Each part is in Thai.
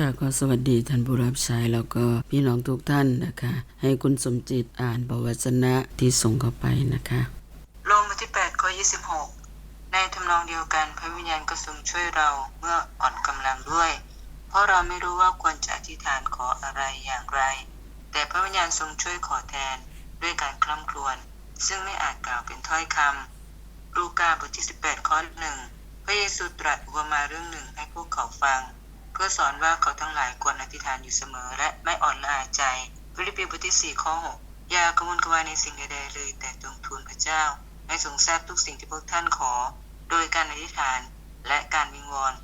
ค่ะก็สวัสดีท่านผู้รับใช้แล้วก็พี่น้องทุกท่านนะคะ ให้คุณสมจิตอ่านประวจนะที่ส่งเข้าไปนะคะ ลงมาที่8ข้อ26 ในทำนองเดียวกันพระวิญญาณก็ทรงช่วยเราเมื่ออ่อนกำลังด้วย เพราะเราไม่รู้ว่าควรจะอธิษฐานขออะไรอย่างไร แต่พระวิญญาณทรงช่วยขอแทนด้วยการคล่ำครวญซึ่งไม่อาจกล่าวเป็นถ้อยคำลูกาบทที่ 18ข้อหนึ่งพระเยซูตรัสอุปมาเรื่องหนึ่งให้พวกเขาฟัง เพื่อสอนว่าเขาทั้งหลายควรอธิษฐานอยู่เสมอ และไม่อ่อนละอาใจฟิลิปปีบทที่4ข้อ6อย่ากระวนกระวายในสิ่งใดๆเลย แต่จงทูลพระเจ้าให้ทรงทราบทุกสิ่งที่พวกท่านขอ โดยการอธิษฐานและการวิงวอน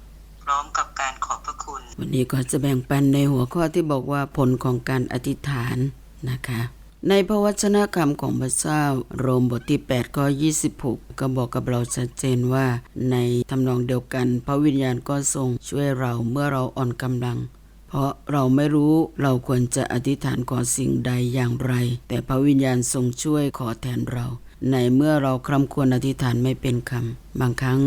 พร้อมกับการขอบพระคุณ วันนี้ก็จะแบ่งปันในหัวข้อที่บอกว่าผลของการอธิษฐานนะคะ ในพระวจนะคำของพระเจ้า โรมบทที่8ข้อ26 ก็บอกกับเราชัดเจนว่า ในทำนองเดียวกัน พระวิญญาณก็ทรงช่วยเราเมื่อเราอ่อนกำลัง เพราะเราไม่รู้เราควรจะอธิษฐานขอสิ่งใดอย่างไร แต่พระวิญญาณทรงช่วยขอแทนเรา ในเมื่อเราคร่ำควรอธิษฐานไม่เป็นคำบางครั้ง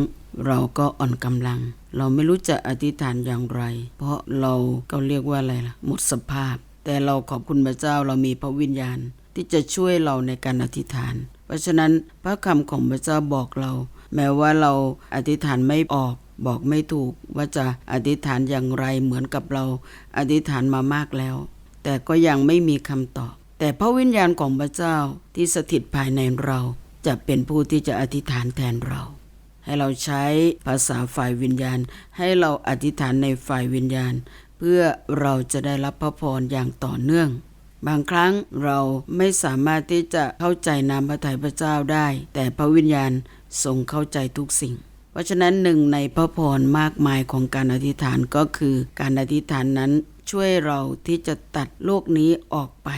เราก็อ่อนกำลัง เราไม่รู้จะอธิษฐานอย่างไร เพราะเราก็เรียกว่าอะไรล่ะหมดสภาพ แต่เราขอบคุณพระเจ้าเรามีพระวิญญาณ ที่จะช่วยเราในการอธิษฐาน เพราะฉะนั้นพระคำของพระเจ้าบอกเรา แม้ว่าเราอธิษฐานไม่ออกบอกไม่ถูกว่าจะอธิษฐานอย่างไรเหมือนกับเรา อธิษฐานมามากแล้ว แต่ก็ยังไม่มีคำตอบ แต่พระวิญญาณของพระเจ้าที่สถิตภายในเรา จะเป็นผู้ที่จะอธิษฐานแทนเรา ให้เราใช้ภาษาฝ่ายวิญญาณ ให้เราอธิษฐานในฝ่ายวิญญาณ พื่อเราจะได้รับพระพรอย่างต่อเนื่อง บางครั้งเราไม่สามารถที่จะเข้าใจนามพระทัยพระเจ้าได้ แต่พระวิญญาณทรงเข้าใจทุกสิ่ง เพราะฉะนั้นหนึ่งในพระพรมากมายของการอธิษฐานก็คือการอธิษฐานนั้นช่วยเราที่จะตัดโลกนี้ออกไป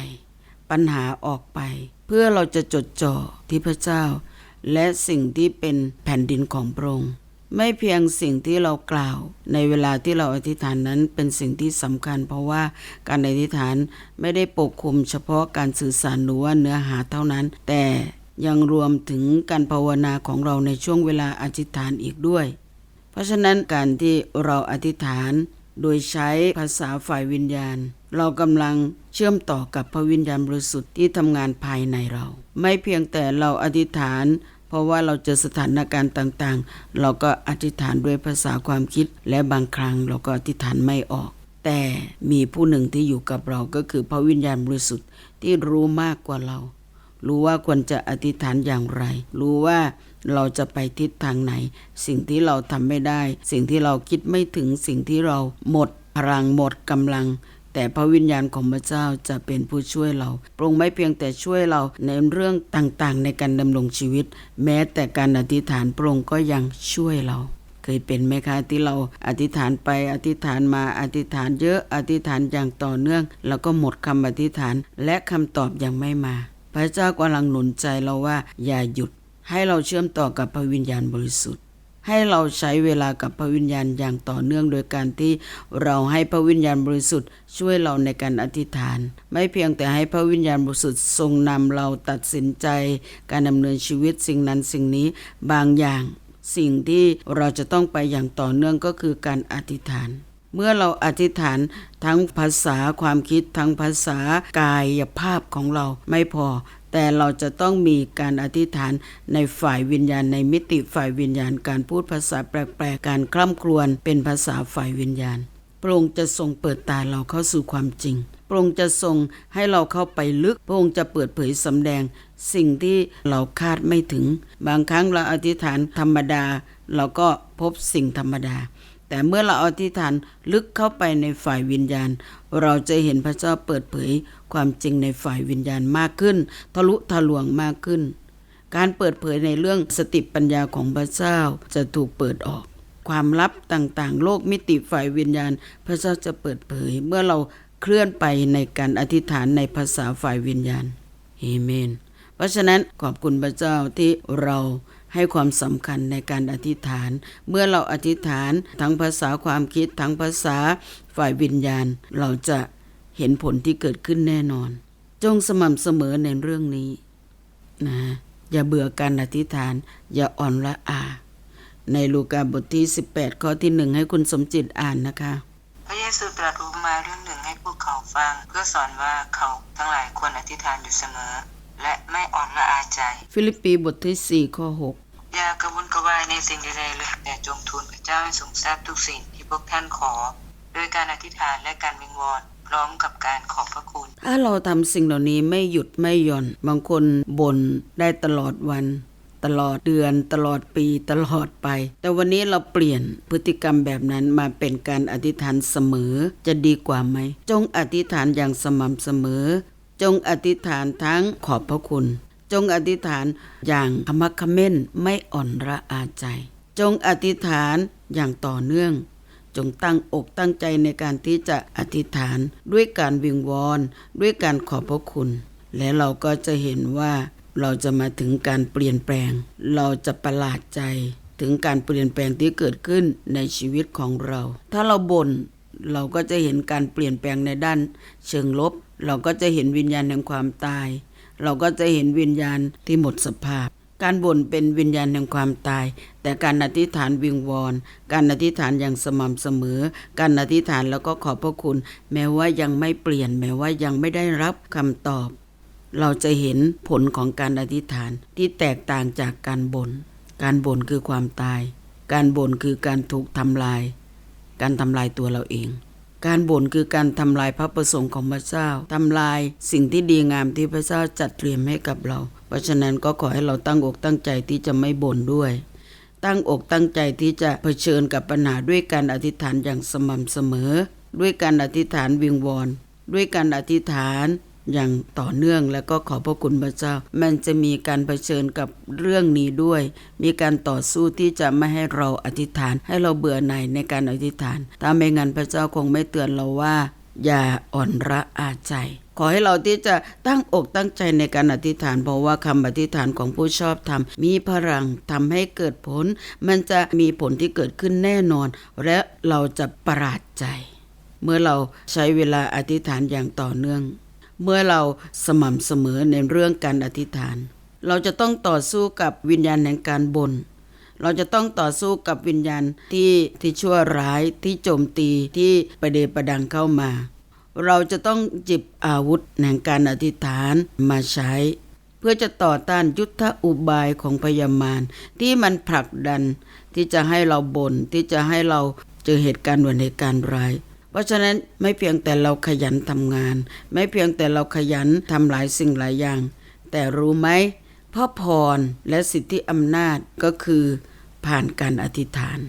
ปัญหาออกไป เพื่อเราจะจดจ่อที่พระเจ้า และสิ่งที่เป็นแผ่นดินของพระองค์ ไม่เพียงสิ่งที่เรากล่าวในเวลาที่เราอธิษฐานนั้นเป็นสิ่งที่สำคัญ เพราะว่าการอธิษฐานไม่ได้ปกคลุมเฉพาะการสื่อสารหรือว่าเนื้อหาเท่านั้น แต่ยังรวมถึงการภาวนาของเราในช่วงเวลาอธิษฐานอีกด้วย เพราะฉะนั้นการที่เราอธิษฐานโดยใช้ภาษาฝ่ายวิญญาณ เรากำลังเชื่อมต่อกับพระวิญญาณบริสุทธิ์ที่ทำงานภายในเรา ไม่เพียงแต่เราอธิษฐาน ราะว่าเราเจอสถานการณ์ต่างๆ เราก็อธิษฐานด้วยภาษาความคิด และบางครั้งเราก็อธิษฐานไม่ออก แต่มีผู้หนึ่งที่อยู่กับเราก็คือพระวิญญาณบริสุทธิ์ที่รู้มากกว่าเรา รู้ว่าควรจะอธิษฐานอย่างไร รู้ว่าเราจะไปทิศทางไหน สิ่งที่เราทำไม่ได้ สิ่งที่เราคิดไม่ถึงสิ่งที่เราหมดพลังหมดกำลัง แต่พระวิญญาณของพระเจ้าจะเป็นผู้ช่วยเราพระองค์ไม่เพียงแต่ช่วยเราในเรื่องต่างๆ ในการดำรงชีวิต แม้แต่การอธิษฐานพระองค์ก็ยังช่วยเราเคยเป็นไหมคะที่เราอธิษฐานไปอธิษฐานมาอธิษฐานเยอะอธิษฐานอย่างต่อเนื่อง แล้วก็หมดคำอธิษฐานและคำตอบยังไม่มา พระเจ้ากำลังหนุนใจเราว่าอย่าหยุดให้เราเชื่อมต่อกับพระวิญญาณบริสุทธิ์ ให้เราใช้เวลากับพระวิญญาณอย่างต่อเนื่องโดยการที่เราให้พระวิญญาณบริสุทธิ์ช่วยเราในการอธิษฐาน ไม่เพียงแต่ให้พระวิญญาณบริสุทธิ์ทรงนำเราตัดสินใจ การดำเนินชีวิตสิ่งนั้นสิ่งนี้บางอย่าง สิ่งที่เราจะต้องไปอย่างต่อเนื่องก็คือการอธิษฐานเมื่อเราอธิษฐานทั้งภาษาความคิดทั้งภาษากายภาพของเราไม่พอ แต่เราจะต้องมีการอธิษฐานในฝ่ายวิญญาณ ในมิติฝ่ายวิญญาณ การพูดภาษาแปลกๆ การคล่ำครวญเป็นภาษาฝ่ายวิญญาณ พระองค์จะทรงเปิดตาเราเข้าสู่ความจริง พระองค์จะทรงให้เราเข้าไปลึก พระองค์จะเปิดเผยสำแดง สิ่งที่เราคาดไม่ถึง บางครั้งเราอธิษฐานธรรมดา เราก็พบสิ่งธรรมดา แต่เมื่อเราอธิษฐานลึกเข้าไปในฝ่ายวิญญาณ เราจะเห็นพระเจ้าเปิดเผยความจริงในฝ่ายวิญญาณมากขึ้น ทะลุทะลวงมากขึ้น การเปิดเผยในเรื่องสติปัญญาของพระเจ้าจะถูกเปิดออก ความลับต่างๆ โลกมิติฝ่ายวิญญาณ พระเจ้าจะเปิดเผยเมื่อเราเคลื่อนไปในการอธิษฐานในภาษาฝ่ายวิญญาณเอเมน เพราะฉะนั้นขอบคุณพระเจ้าที่เรา ให้ความสำคัญในการอธิษฐาน เมื่อเราอธิษฐานทั้งภาษาความคิดทั้งภาษาฝ่ายวิญญาณ เราจะเห็นผลที่เกิดขึ้นแน่นอน จงสม่ำเสมอในเรื่องนี้นะอย่าเบื่อการอธิษฐาน อย่าอ่อนละอา ในลูกาบทที่ 18 ข้อที่หนึ่งให้คุณสมจิตอ่านนะคะพระเยซูตรัสอุปมาเรื่องหนึ่งให้พวกเขาฟัง เพื่อสอนว่าเขาทั้งหลายควรอธิษฐานอยู่เสมอ และไม่อ่อนละอาใจ ฟิลิปปีบทที่4ข้ออ ย่ากระวนกระวายในสิ่งใดๆเลยแต่จงทูลพระเจ้าให้ทรงทราบทุกสิ่งที่พวกท่านขอ โดยการอธิษฐานและการวิงวอนพร้อมกับการขอบพระคุณ ถ้าเราทำสิ่งเหล่านี้ไม่หยุดไม่หย่อน บางคนบ่นได้ตลอดวัน ตลอดเดือนตลอดปีตลอดไป แต่วันนี้เราเปลี่ยนพฤติกรรมแบบนั้นมาเป็นการอธิษฐานเสมอจะดีกว่าไหม จงอธิษฐานอย่างสม่ำเสมอ จงอธิษฐานทั้งขอบพระคุณ จงอธิษฐานอย่างขมักขม้นไม่อ่อนระอาใจ จงอธิษฐานอย่างต่อเนื่อง จงตั้งอกตั้งใจในการที่จะอธิษฐานด้วยการวิงวอนด้วยการขอบพระคุณ และเราก็จะเห็นว่าเราจะมาถึงการเปลี่ยนแปลง เราจะประหลาดใจถึงการเปลี่ยนแปลงที่เกิดขึ้นในชีวิตของเรา ถ้าเราบน่นเราก็จะเห็นการเปลี่ยนแปลงในด้าน เชิงลบ เราก็จะเห็นวิญญาณแห่งความตาย เราก็จะเห็นวิญญาณที่หมดสภาพ การบ่นเป็นวิญญาณแห่งความตาย แต่การอธิษฐานวิงวอน การอธิษฐานอย่างสม่ำเสมอ การอธิษฐานแล้วก็ขอบพระคุณ แม้ว่ายังไม่เปลี่ยน แม้ว่ายังไม่ได้รับคำตอบ เราจะเห็นผลของการอธิษฐานที่แตกต่างจากการบน่น การบ่นคือความตาย การบ่นคือการถูกทำลาย การทำลายตัวเราเอง การบ่นคือการทำลายพระประสงค์ของพระเจ้าทำลายสิ่งที่ดีงามที่พระเจ้าจัดเตรียมให้กับเรา เพราะฉะนั้นก็ขอให้เราตั้งอกตั้งใจที่จะไม่บ่นด้วย ตั้งอกตั้งใจที่จะเผชิญกับปัญหาด้วยการอธิษฐานอย่างสม่ำเสมอ ด้วยการอธิษฐานวิงวอนด้วยการอธิษฐาน อย่างต่อเนื่องแล้วก็ขอพระคุณพระเจ้า มันจะมีการเผชิญกับเรื่องนี้ด้วย มีการต่อสู้ที่จะไม่ให้เราอธิษฐาน ให้เราเบื่อหน่ายในการอธิษฐานถ้าไม่งั้นพระเจ้าคงไม่เตือนเราว่า อย่าอ่อนระอาใจขอให้เราที่จะตั้งอกตั้งใจในการอธิษฐานเพราะว่าคำอธิษฐานของผู้ชอบธรรมมีพลังทำให้เกิดผล มันจะมีผลที่เกิดขึ้นแน่นอน และเราจะประหลาดใจ เมื่อเราใช้เวลาอธิษฐานอย่างต่อเนื่อง เมื่อเราสม่ำเสมอในเรื่องการอธิษฐาน เราจะต้องต่อสู้กับวิญญาณแห่งการบน่นเราจะต้องต่อสู้กับวิญญาณที่ที่ชั่วร้ายที่โจมตีที่ประเดประดังเข้ามา เราจะต้องจิบอาวุธแห่งการอธิษฐานมาใช้ เพื่อจะต่อต้านยุทธอุบายของพยามารที่มันผลักดันที่จะให้เราบน่นที่จะให้เราเจอเหตุการณ์ด่วนเหตุการณ์ร้าย เพราะฉะนั้นไม่เพียงแต่เราขยันทำงาน ไม่เพียงแต่เราขยันทำหลายสิ่งหลายอย่าง แต่รู้ไหมพระพรและสิทธิอำนาจก็คือผ่านการอธิษฐาน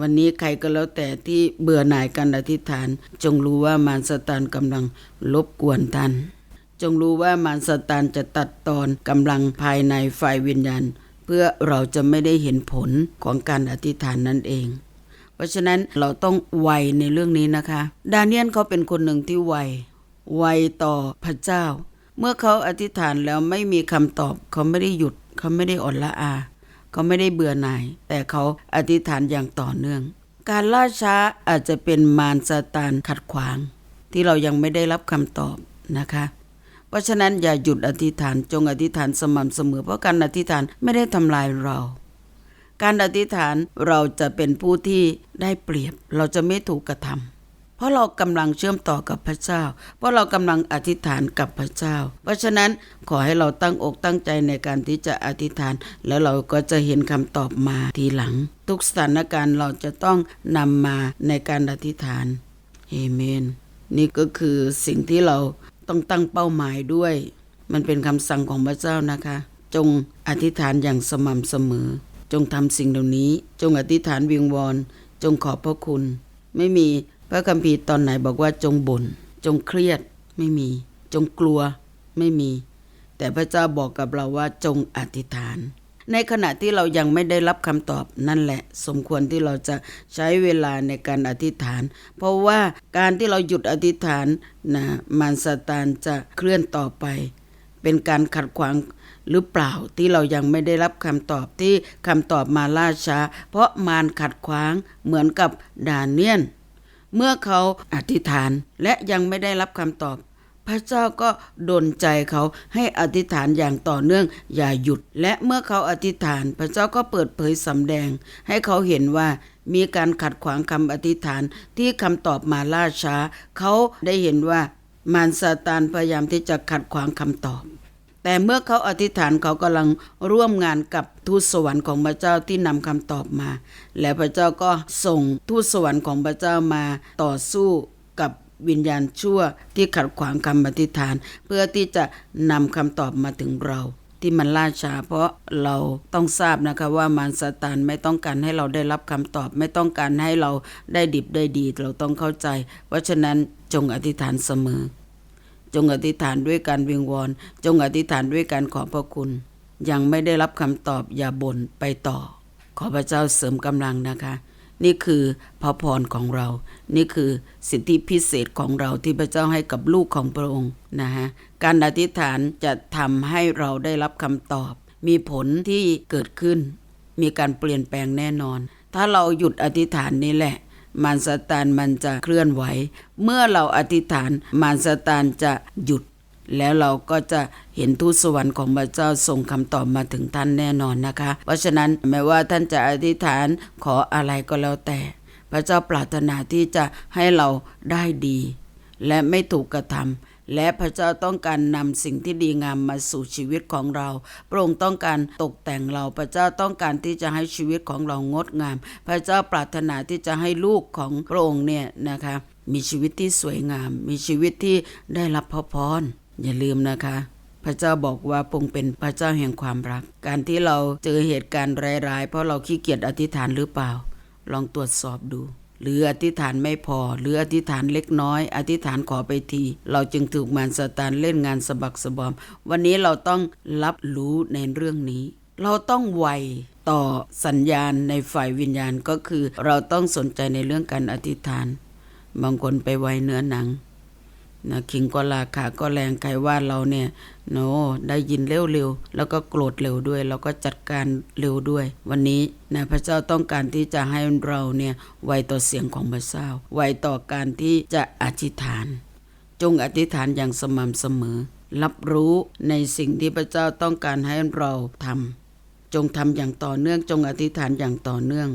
วันนี้ใครก็แล้วแต่ที่เบื่อหน่ายการอธิษฐาน จงรู้ว่ามารสตานกำลังลบกวนท่าน จงรู้ว่ามารสตานจะตัดตอนกำลังภายในฝ่ายวิญญาณ เพื่อเราจะไม่ได้เห็นผลของการอธิษฐานนั่นเอง เพราะฉะนั้นเราต้องไวในเรื่องนี้นะคะ ดาเนียนเขาเป็นคนหนึ่งที่ไว ไวต่อพระเจ้า เมื่อเขาอธิษฐานแล้วไม่มีคำตอบ เขาไม่ได้หยุด เขาไม่ได้อ่อนละอา เขาไม่ได้เบื่อหน่าย แต่เขาอธิษฐานอย่างต่อเนื่อง การล่าช้าอาจจะเป็นมารซาตานขัดขวาง ที่เรายังไม่ได้รับคำตอบนะคะเพราะฉะนั้นอย่าหยุดอธิษฐานจงอธิษฐานสม่ำเสมอเพราะการอธิษฐานไม่ได้ทำลายเรา การอธิษฐานเราจะเป็นผู้ที่ได้เปรียบ เราจะไม่ถูกกระทำเพราะเรากำลังเชื่อมต่อกับพระเจ้า เพราะเรากำลังอธิษฐานกับพระเจ้า เพราะฉะนั้นขอให้เราตั้งอกตั้งใจในการที่จะอธิษฐาน แล้วเราก็จะเห็นคำตอบมาทีหลัง ทุกสถานการณ์เราจะต้องนำมาในการอธิษฐานเอเมน นี่ก็คือสิ่งที่เราต้องตั้งเป้าหมายด้วย มันเป็นคำสั่งของพระเจ้านะคะ จงอธิษฐานอย่างสม่ำเสมอ จงทำสิ่งเหล่านี้ จงอธิษฐานวิงวอนจงขอบพระคุณ ไม่มีพระคัมภีร์ตอนไหนบอกว่าจงบน่นจงเครียดไม่มี จงกลัวไม่มี แต่พระเจ้าบอกกับเราว่าจงอธิษฐาน ในขณะที่เรายังไม่ได้รับคำตอบนั่นแหละ สมควรที่เราจะใช้เวลาในการอธิษฐาน เพราะว่าการที่เราหยุดอธิษฐานนะมารซาตานจะเคลื่อนต่อไป เป็นการขัดขวาง หรือเปล่าที่เรายังไม่ได้รับคำตอบที่คำตอบมาล่าช้า เพราะมารขัดขวางเหมือนกับดาเนียน เมื่อเขาอธิษฐานและยังไม่ได้รับคำตอบ พระเจ้าก็ดลใจเขาให้อธิษฐานอย่างต่อเนื่องอย่าหยุด และเมื่อเขาอธิษฐาน พระเจ้าก็เปิดเผยสำแดง ให้เขาเห็นว่ามีการขัดขวางคำอธิษฐานที่คำตอบมาล่าช้า เขาได้เห็นว่ามารซาตานพยายามที่จะขัดขวางคำตอบ แต่เมื่อเขาอธิษฐานเขากำลังร่วมงานกับทูตสวรรค์ของพระเจ้าที่นำคำตอบมา และพระเจ้าก็ส่งทูตสวรรค์ของพระเจ้ามาต่อสู้กับวิญญาณชั่วที่ขัดขวางคำอธิษฐาน เพื่อที่จะนำคำตอบมาถึงเราที่มันล่าช้าเพราะเราต้องทราบนะคะว่ามารซาตานไม่ต้องการให้เราได้รับคำตอบ ไม่ต้องการให้เราได้ดิบได้ดี เราต้องเข้าใจ เพราะฉะนั้นจงอธิษฐานเสมอ จงอธิษฐานด้วยการวิงวอน จงอธิษฐานด้วยการขอพระคุณ ยังไม่ได้รับคำตอบอย่าบ่นไปต่อ ขอพระเจ้าเสริมกำลังนะคะ นี่คือพระพรของเรา นี่คือสิทธิพิเศษของเราที่พระเจ้าให้กับลูกของพระองค์นะฮะการอธิษฐานจะทำให้เราได้รับคำตอบ มีผลที่เกิดขึ้น มีการเปลี่ยนแปลงแน่นอน ถ้าเราหยุดอธิษฐานนี่แหละ มารซาตานมันจะเคลื่อนไหว เมื่อเราอธิษฐานมารซาตานจะหยุด แล้วเราก็จะเห็นทูตสวรรค์ของพระเจ้าส่งคำตอบมาถึงท่านแน่นอนนะคะ เพราะฉะนั้นแม้ว่าท่านจะอธิษฐานขออะไรก็แล้วแต่ พระเจ้าปรารถนาที่จะให้เราได้ดี และไม่ถูกกระทำ และพระเจ้าต้องการนำสิ่งที่ดีงามมาสู่ชีวิตของเรา พระองค์ต้องการตกแต่งเรา พระเจ้าต้องการที่จะให้ชีวิตของเรางดงาม พระเจ้าปรารถนาที่จะให้ลูกของพระองค์เนี่ยนะคะมีชีวิตที่สวยงาม มีชีวิตที่ได้รับพระพรอย่าลืมนะคะ พระเจ้าบอกว่าพงเป็นพระเจ้าแห่งความรัก การที่เราเจอเหตุการณ์ร้ายๆ เพราะเราขี้เกียจอธิษฐานหรือเปล่า ลองตรวจสอบดู หรืออธิษฐานไม่พอ หรืออธิษฐานเล็กน้อย อธิษฐานขอไปที เราจึงถูกมารซาตานเล่นงานสะบักสะบอม วันนี้เราต้องรับรู้ในเรื่องนี้ เราต้องไวต่อสัญญาณในฝ่ายวิญญาณก็คือ เราต้องสนใจในเรื่องการอธิษฐาน บางคนไปไวเนื้อหนัง นะคิงก็ราคาก็แรงใครว่าเราเนี่ยโนได้ยินเร็วๆแล้วก็โกรธเร็วด้วย แล้วก็จัดการเร็วด้วย วันนี้นะพระเจ้าต้องการที่จะให้เราเนี่ยไวต่อเสียงของพระเจ้า ไวต่อการที่จะอธิษฐาน จงอธิษฐานอย่างสม่ำเสมอ รับรู้ในสิ่งที่พระเจ้าต้องการให้เราทำจงทำอย่างต่อเนื่อง จงอธิษฐานอย่างต่อเนื่อง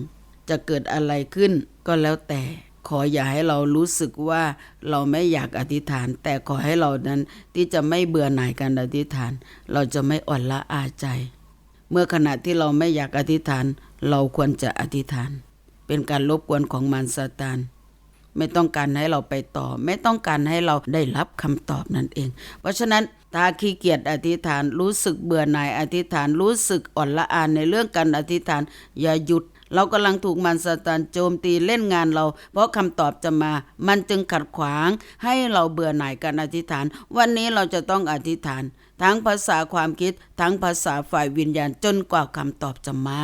จะเกิดอะไรขึ้นก็แล้วแต่ ขออย่าให้เรารู้สึกว่าเราไม่อยากอธิษฐาน แต่ขอให้เรานั้นที่จะไม่เบื่อหน่ายการอธิษฐาน เราจะไม่อ่อนละอาใจ เมื่อขณะที่เราไม่อยากอธิษฐาน เราควรจะอธิษฐาน เป็นการรบกวนของมารซาตานไม่ต้องการให้เราไปต่อ ไม่ต้องการให้เราได้รับคำตอบนั่นเอง เพราะฉะนั้นถ้าขี้เกียจอธิษฐานรู้สึกเบื่อหน่ายอธิษฐานรู้สึกอ่อนละอานในเรื่องการอธิษฐาน อย่าหยุด เรากำลังถูกมารซาตานโจมตีเล่นงานเรา เพราะคำตอบจะมา มันจึงขัดขวาง ให้เราเบื่อหน่ายการอธิษฐาน วันนี้เราจะต้องอธิษฐาน ทั้งภาษาความคิด ทั้งภาษาฝ่ายวิญญาณจนกว่าคำตอบจะมา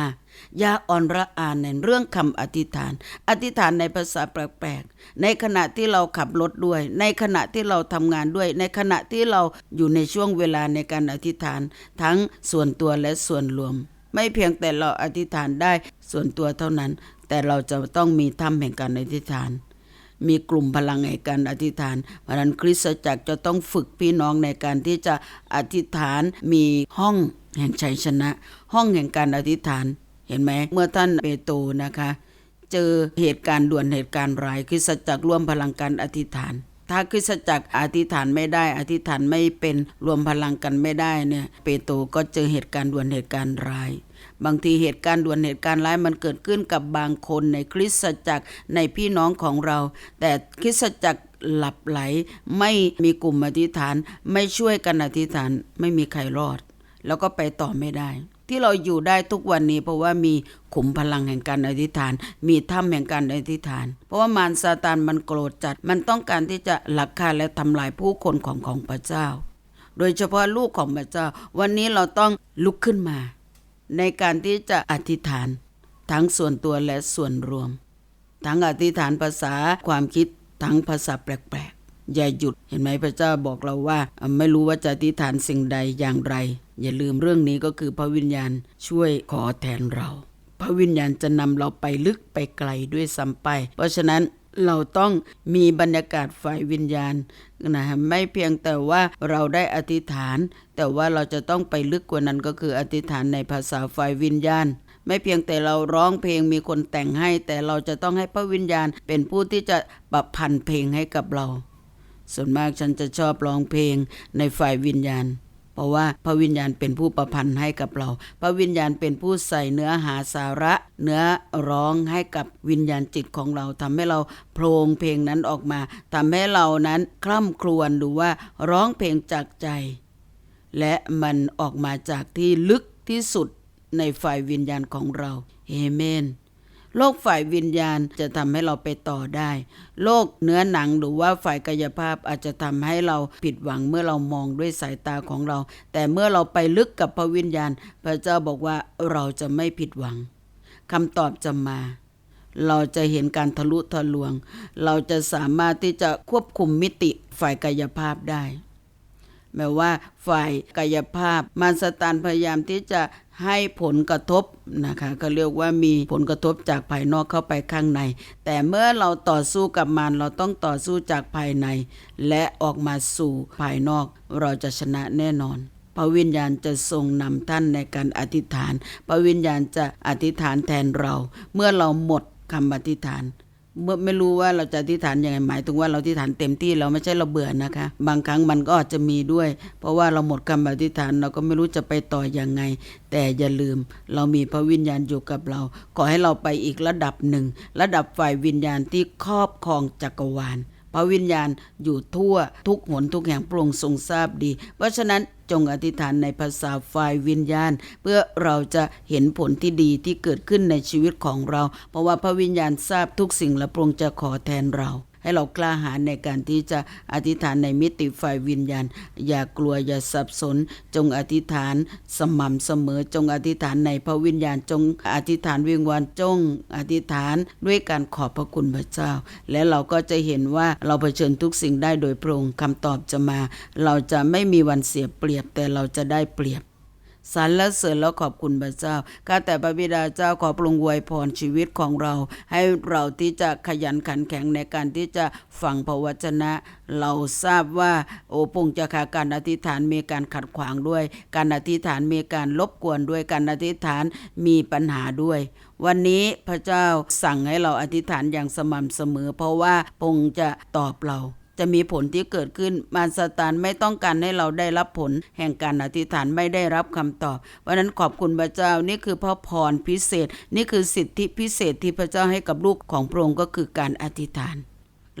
อย่าอ่อนระอาในเรื่องคำอธิษฐาน อธิษฐานในภาษาแปลกๆ ในขณะที่เราขับรถด้วย ในขณะที่เราทำงานด้วย ในขณะที่เราอยู่ในช่วงเวลาในการอธิษฐาน ทั้งส่วนตัวและส่วนรวม ไม่เพียงแต่เราอธิษฐานได้ส่วนตัวเท่านั้น แต่เราจะต้องมีถ้ำแห่งการอธิษฐาน มีกลุ่มพลังแห่งการอธิษฐาน เพราะนั้นคริสตจักรจะต้องฝึกพี่น้องในการที่จะอธิษฐานมีห้องแห่งชัยชนะ ห้องแห่งการอธิษฐานเห็นไหมเมื่อท่านเปโตรนะคะ เจอเหตุการณ์ด่วนเหตุการณ์ร้ายคริสตจักรร่วมพลังการอธิษฐาน ถ้าคริสตจักรอธิษฐานไม่ได้ อธิษฐานไม่เป็นรวมพลังกันไม่ได้เนี่ยเปโตรก็เจอเหตุการณ์ด่วนเหตุการณ์ร้ายบางทีเหตุการณ์ด่วนเหตุการณ์ร้ายมันเกิดขึ้นกับบางคนในคริสตจักรในพี่น้องของเรา แต่คริสตจักรหลับไหล ไม่มีกลุ่มอธิษฐาน ไม่ช่วยกันอธิษฐานไม่มีใครรอด แล้วก็ไปต่อไม่ได้ ที่เราอยู่ได้ทุกวันนี้ เพราะว่ามีขุมพลังแห่งการอธิษฐาน มีถ้ำแห่งการอธิษฐาน เพราะว่ามารซาตานมันโกรธจัด มันต้องการที่จะหลักฆ่าและทำลายผู้คนของของพระเจ้า โดยเฉพาะลูกของพระเจ้า วันนี้เราต้องลุกขึ้นมา ในการที่จะอธิษฐาน ทั้งส่วนตัวและส่วนรวม ทั้งอธิษฐานภาษาความคิดทั้งภาษาแปลกๆอย่าหยุดเห็นไหมพระเจ้าบอกเราว่า ไม่รู้ว่าจะอธิษฐานสิ่งใดอย่างไร อย่าลืมเรื่องนี้ก็คือพระวิญญาณช่วยขอแทนเรา พระวิญญาณจะนำเราไปลึกไปไกลด้วยซ้ำไป เพราะฉะนั้นเราต้องมีบรรยากาศฝ่ายวิญญาณนะไม่เพียงแต่ว่าเราได้อธิษฐาน แต่ว่าเราจะต้องไปลึกกว่านั้นก็คืออธิษฐานในภาษาฝ่ายวิญญาณ ไม่เพียงแต่เราร้องเพลงมีคนแต่งให้ แต่เราจะต้องให้พระวิญญาณ เป็นผู้ที่จะประพันธ์เพลงให้กับเรา ส่วนมากฉันจะชอบร้องเพลงในฝ่ายวิญญาณ เพราะว่าพระวิญญาณเป็นผู้ประพันธ์ให้กับเรา พระวิญญาณเป็นผู้ใส่เนื้อหาสาระ เนื้อร้องให้กับวิญญาณจิตของเราทำให้เราโพลงเพลงนั้นออกมาทำให้เรานั้นคร่ำครวญหรือว่าร้องเพลงจากใจ และมันออกมาจากที่ลึกที่สุดในฝ่ายวิญญาณของเราเอเมน โลกฝ่ายวิญญาณจะทำให้เราไปต่อได้โลกเนื้อหนังหรือว่าฝ่ายกายภาพอาจจะทำให้เราผิดหวังเมื่อเรามองด้วยสายตาของเรา แต่เมื่อเราไปลึกกับพระวิญญาณ พระเจ้าบอกว่าเราจะไม่ผิดหวังคำตอบจะมาเราจะเห็นการทะลุทะลวง เราจะสามารถที่จะควบคุมมิติฝ่ายกายภาพได้ แม้ว่าฝ่ายกายภาพมารสตานพยายามที่จะให้ผลกระทบนะคะก็เรียกว่ามีผลกระทบจากภายนอกเข้าไปข้างใน แต่เมื่อเราต่อสู้กับมันเราต้องต่อสู้จากภายใน และออกมาสู่ภายนอกเราจะชนะแน่นอนพระวิญญาณจะทรงนำท่านในการอธิษฐาน พระวิญญาณจะอธิษฐานแทนเรา เมื่อเราหมดคำอธิษฐาน เมื่อไม่รู้ว่าเราจะอธิษฐานยังไงหมายถึงว่าเราอธิษฐานเต็มที่เราไม่ใช่เราเบื่อนะคะ บางครั้งมันก็อาจจะมีด้วย เพราะว่าเราหมดคำอธิษฐานเราก็ไม่รู้จะไปต่อยังไง แต่อย่าลืม เรามีพระวิญญาณอยู่กับเรา ขอให้เราไปอีกระดับหนึ่ง ระดับฝ่ายวิญญาณที่ครอบครองจักรวาล พระวิญญาณอยู่ทั่วทุกหนทุกแห่งประองทรงทราบดี เพราะฉะนั้นจงอธิษฐานในภาษาฝ่ายวิญญาณ เพื่อเราจะเห็นผลที่ดีที่เกิดขึ้นในชีวิตของเรา เพราะว่าพระวิญญาณทราบทุกสิ่งและปรงจะขอแทนเรา ให้เรากล้าหาญในการที่จะอธิษฐานในมิติฝ่ายวิญญาณ อย่ากลัวอย่าสับสน จงอธิษฐานสม่ำเสมอ จงอธิษฐานในพระวิญญาณ จงอธิษฐานวิงวอนจงอธิษฐานด้วยการขอบพระคุณพระเจ้า และเราก็จะเห็นว่าเราเผชิญทุกสิ่งได้โดยพระองค์คำตอบจะมา เราจะไม่มีวันเสียเปรียบแต่เราจะได้เปรียบ สรรและเสริญแล้วขอบคุณพระเจ้า ข้าแต่พระบิดาเจ้าขอปรุงอวยพรชีวิตของเรา ให้เราที่จะขยันขันแข็งในการที่จะฟังพระวจนะ เราทราบว่าโอ้ปุงจะขาการอธิษฐานมีการขัดขวางด้วย การอธิษฐานมีการลบกวนด้วย การอธิษฐานมีปัญหาด้วยวันนี้พระเจ้าสั่งให้เราอธิษฐานอย่างสม่ำเสมอ เพราะว่าพงค์จะตอบเรา จะมีผลที่เกิดขึ้นมารซาตานไม่ต้องการให้เราได้รับผล แห่งการอธิษฐานไม่ได้รับคำตอบ เพราะนั้นขอบคุณพระเจ้านี่คือพระพรพิเศษ นี่คือสิทธิพิเศษที่พระเจ้าให้กับลูกของพระองค์ก็คือการอธิษฐาน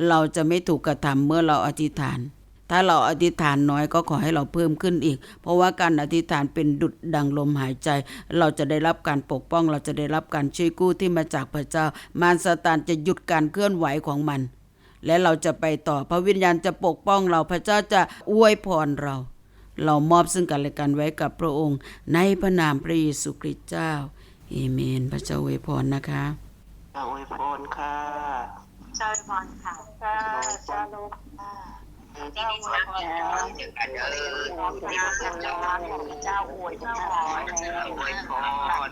เราจะไม่ถูกกระทำเมื่อเราอธิษฐาน ถ้าเราอธิษฐานน้อยก็ขอให้เราเพิ่มขึ้นอีก เพราะว่าการอธิษฐานเป็นดุดดังลมหายใจ เราจะได้รับการปกป้อง เราจะได้รับการช่วยกู้ที่มาจากพระเจ้า มารซาตานจะหยุดการเคลื่อนไหวของมัน และเราจะไปต่อพระวิญญาณจะปกป้องเราพระเจ้าจะอวยพรเรา เรามอบซึ่งกันและกันไว้กับพระองค์ ในพระนามพระเยซูคริสต์เจ้าเอเมน พระเจ้าอวยพรนะคะอวยพรค่ะเจ้าพรค่ะค่ะชาลูกที่นี่สามารถเจอกันเออพระเจ้าอวยพรเจ้าอวยพรอวยพร